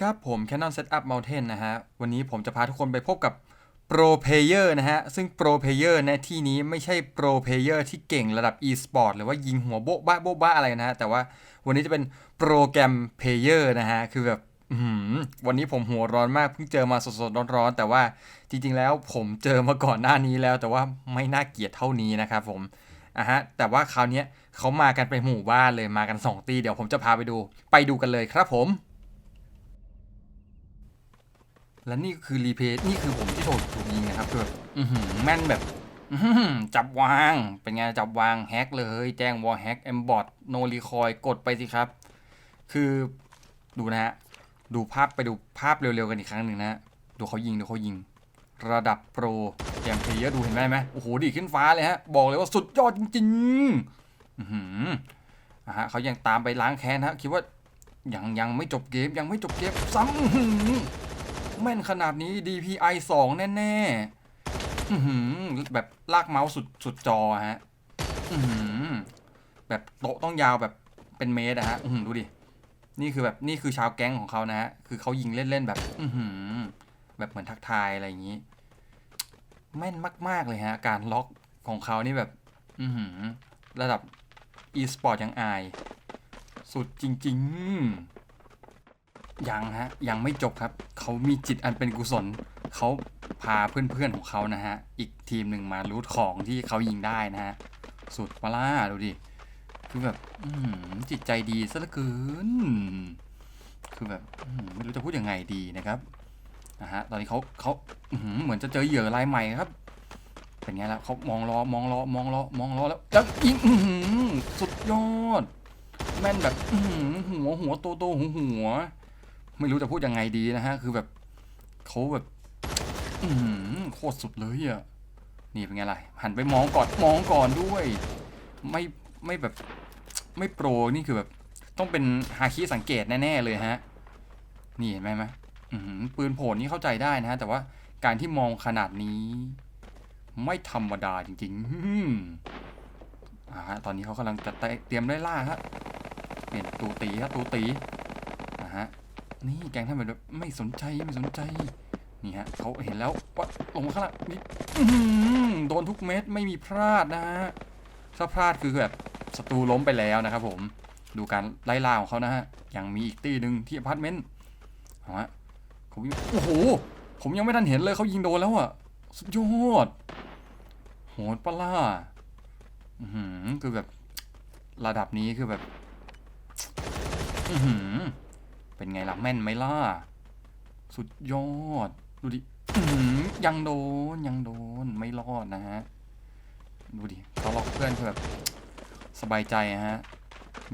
ดีครับ ผม Canon Setup Mountain นะฮะ วันนี้ผมจะพาทุกคนไปพบกับ Pro Player นะฮะ ซึ่ง Pro Player ในที่นี้ไม่ใช่ Pro Player ที่เก่งระดับ e-sport หรือว่ายิงหัวโบ๊ะบ้าโบ๊ะบ้าอะไรนะฮะ แต่ว่าวันนี้จะเป็นโปรแกรม Player นะฮะ คือแบบวันนี้ผมหัวร้อนมากเพิ่งเจอมาสดๆร้อนๆแต่ว่าจริงๆแล้วผมเจอมาก่อนหน้านี้แล้ว แต่ว่าไม่น่าเกลียดเท่านี้นะครับผมอะฮะแต่ว่าคราวนี้เขามากันเป็นหมู่บ้านเลยมากัน 2 ตีเดี๋ยวผมจะพาไปดู ไปดูกันเลยครับผม และนี่คือรีเพย์นี่คือผมที่โดนถูกยิงนะครับคือแบบแม่นแบบจับวาง เป็นไงจับวางแฮกเลย แจ้งวอลแฮกเอมบอทโนรีคอยกดไปสิครับ คือดูนะฮะ ดูภาพไปดูภาพเร็วๆกันอีกครั้งหนึ่งนะฮะดูเขายิง ดูเขายิง ระดับโปรแกมเพลเยอร์ดูเห็นไหมไหมโอ้โห ดีขึ้นฟ้าเลยฮะ บอกเลยว่าสุดยอดจริงๆอือหืออะฮะเขายังตามไปล้างแค้นฮะ คิดว่ายังยังไม่จบเกมยังไม่จบเกมซ้ำ แม่นขนาดนี้ DPI 2 แน่ๆ อื้อหือแบบลากเมาส์สุดสุดจอฮะ อื้อหือแบบโต๊ะต้องยาวแบบเป็นเมตรอะฮะ อื้อหือดูดิ นี่คือแบบนี่คือชาวแก๊งของเขานะฮะ คือเขายิงเล่นๆแบบ อืแบบเหมือนทักทายอะไรอย่างนี้ แม่นมากๆเลยฮะ การล็อกของเขานี่แบบ อืระดับ e-sport ยังอาย สุดจริง ๆ ยังฮะ ยังไม่จบครับ เขามีจิตอันเป็นกุศล เขาพาเพื่อนๆของเขานะฮะ อีกทีมหนึ่งมารูทของที่เขายิงได้นะฮะ สุดปะล่าดูดิ คือแบบจิตใจดีซะเหลือเกิน คือแบบไม่รู้จะพูดยังไงดีนะครับนะฮะ ตอนนี้เขาเขาเหมือนจะเจอเหยื่อรายใหม่ครับ เป็นไงล่ะเขามองรอมองรอมองรอมองรอแล้วแล้วยิงสุดยอด แม่นแบบหัวหัวโตโตหัวหัว ไม่รู้จะพูดยังไงดีนะฮะ คือแบบเขาแบบโคตรสุดเลยอะ นี่เป็นไงล่ะ หันไปมองก่อน มองก่อนด้วย ไม่ไม่แบบไม่โปร นี่คือแบบ ต้องเป็นฮาคิสังเกตแน่ๆเลยฮะ นี่เห็นไหมไหมอื้อหือปืนโผล่นี่เข้าใจได้นะฮะ แต่ว่าการที่มองขนาดนี้ ไม่ธรรมดาจริงๆอืมอ่าฮะตอนนี้เขากำลังจะเตรียมไล่ล่าฮะเนี่ยตูตีฮะตูตีอ่าฮะ นี่แกงทำแบบไม่สนใจไม่สนใจ นี่ฮะเขาเห็นแล้วว่าลงมาข้างล่างนี่อื้อหือโดนทุกเม็ดไม่มีพลาดนะฮะถ้าพลาดคือแบบศัตรูล้มไปแล้วนะครับผมดูการไล่ล่าของเขานะฮะยังมีอีกตีหนึ่งที่อพาร์ตเมนต์เอาฮะเขายิงโอ้โห ผมยังไม่ทันเห็นเลยเขายิงโดนแล้วอะสุดยอดโหดปะล่าอือคือแบบระดับนี้คือแบบ อือหือ เป็นไงล่ะแม่นไหมล่ะ สุดยอด ดูดิยังโดนยังโดนไม่รอดนะฮะ ดูดิเขาล็อกเพื่อนคือแบบสบายใจฮะ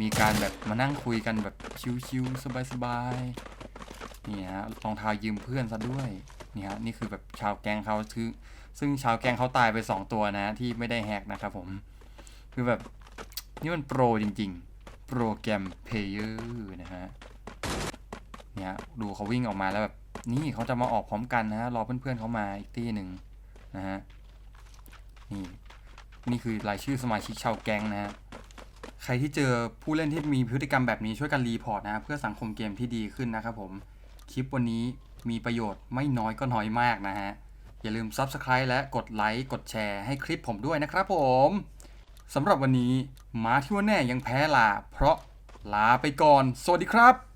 มีการแบบมานั่งคุยกันแบบชิวๆสบายๆนี่ฮะรองเท้ายืมเพื่อนซะด้วยนี่ฮะนี่คือแบบชาวแกงเขาคือซึ่งชาวแกงเขาตายไปสองตัวนะที่ไม่ได้แฮกนะครับผม คือแบบนี่มันโปรจริงๆ โปรแกรมเพลเยอร์นะฮะ เนี่ยดูเขาวิ่งออกมาแล้วแบบนี่เขาจะมาออกพร้อมกันนะฮะรอเพื่อนๆเขามาอีกที่หนึ่งนะฮะนี่นี่คือรายชื่อสมาชิกชาวแก๊งนะฮะใครที่เจอผู้เล่นที่มีพฤติกรรมแบบนี้ช่วยกันรีพอร์ตนะฮะเพื่อสังคมเกมที่ดีขึ้นนะครับผมคลิปวันนี้มีประโยชน์ไม่น้อยก็น้อยมากนะฮะ อย่าลืม Subscribe และกดไลค์กดแชร์ให้คลิปผมด้วยนะครับผมสำหรับวันนี้มาที่ว่าแน่ยังแพ้ลา เพราะลาไปก่อน สวัสดีครับ